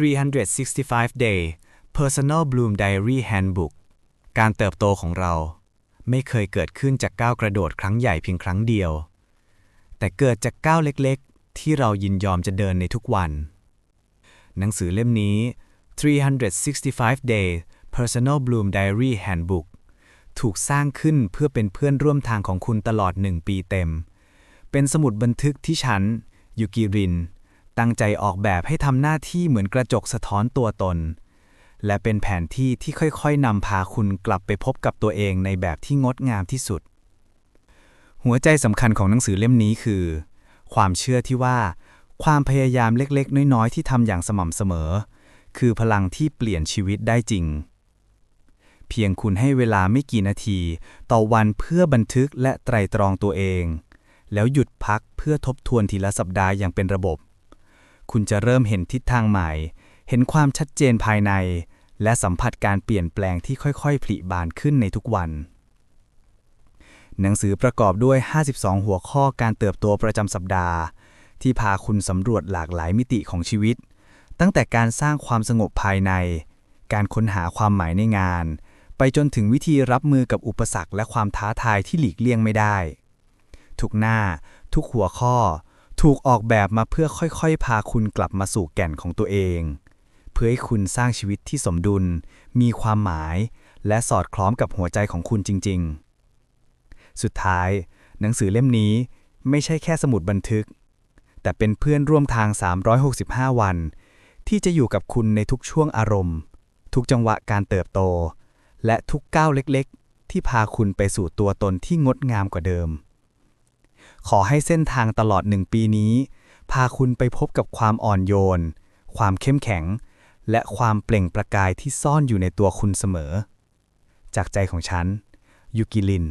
365 Day Personal Bloom Diary Handbook การเติบโตของเรา ไม่เคยเกิดขึ้นจากก้าวกระโดดครั้งใหญ่เพียงครั้งเดียว แต่เกิดจากก้าวเล็กๆ ที่เรายินยอมจะเดินในทุกวัน หนังสือเล่มนี้ 365 Day Personal Bloom Diary Handbook ถูกสร้างขึ้นเพื่อเป็นเพื่อนร่วมทางของคุณตลอดหนึ่งปีเต็ม เป็นสมุดบันทึกที่ฉัน ยูกิริน ตั้งใจออกแบบให้ทำหน้าที่เหมือนกระจกสะท้อนตัวตน และเป็นแผนที่ที่ค่อยๆนำพาคุณกลับไปพบกับตัวเองในแบบที่งดงามที่สุด หัวใจสำคัญของหนังสือเล่มนี้คือ ความเชื่อที่ว่า ความพยายามเล็กๆ น้อยๆ ที่ทำอย่างสม่ำเสมอ คือพลังที่เปลี่ยนชีวิตได้จริงเพียงคุณให้เวลาไม่กี่นาที ต่อวันเพื่อบันทึกและไตรตรองตัวเอง แล้วหยุดพักเพื่อทบทวนทีละสัปดาห์อย่างเป็นระบบ คุณจะเริ่มเห็นทิศทางใหม่ เห็นความชัดเจนภายใน และสัมผัสการเปลี่ยนแปลงที่ค่อยๆผลิบานขึ้นในทุกวัน หนังสือประกอบด้วย 52 หัวข้อการเติบโตประจำสัปดาห์ ที่พาคุณสำรวจหลากหลายมิติของชีวิต ตั้งแต่การสร้างความสงบภายใน การค้นหาความหมายในงาน ไปจนถึงวิธีรับมือกับอุปสรรคและความท้าทายที่หลีกเลี่ยงไม่ได้ ทุกหน้า ทุกหัวข้อ ถูกออกแบบมาเพื่อค่อยๆ พาคุณกลับมาสู่แก่นของตัวเอง เพื่อให้คุณสร้างชีวิตที่สมดุล มีความหมาย และสอดคล้องกับหัวใจของคุณจริง ๆ สุดท้าย หนังสือเล่มนี้ไม่ใช่แค่สมุดบันทึก แต่เป็นเพื่อนร่วมทาง 365 วัน ที่จะอยู่กับคุณในทุกช่วงอารมณ์ ทุกจังหวะการเติบโต และทุกก้าวเล็กๆ ที่พาคุณไปสู่ตัวตนที่งดงามกว่าเดิม ขอให้เส้นทางตลอดหนึ่งปีนี้ พาคุณไปพบกับความอ่อนโยน ความเข้มแข็ง และความเปล่งประกายที่ซ่อนอยู่ในตัวคุณเสมอ จากใจของฉันยูกิลิน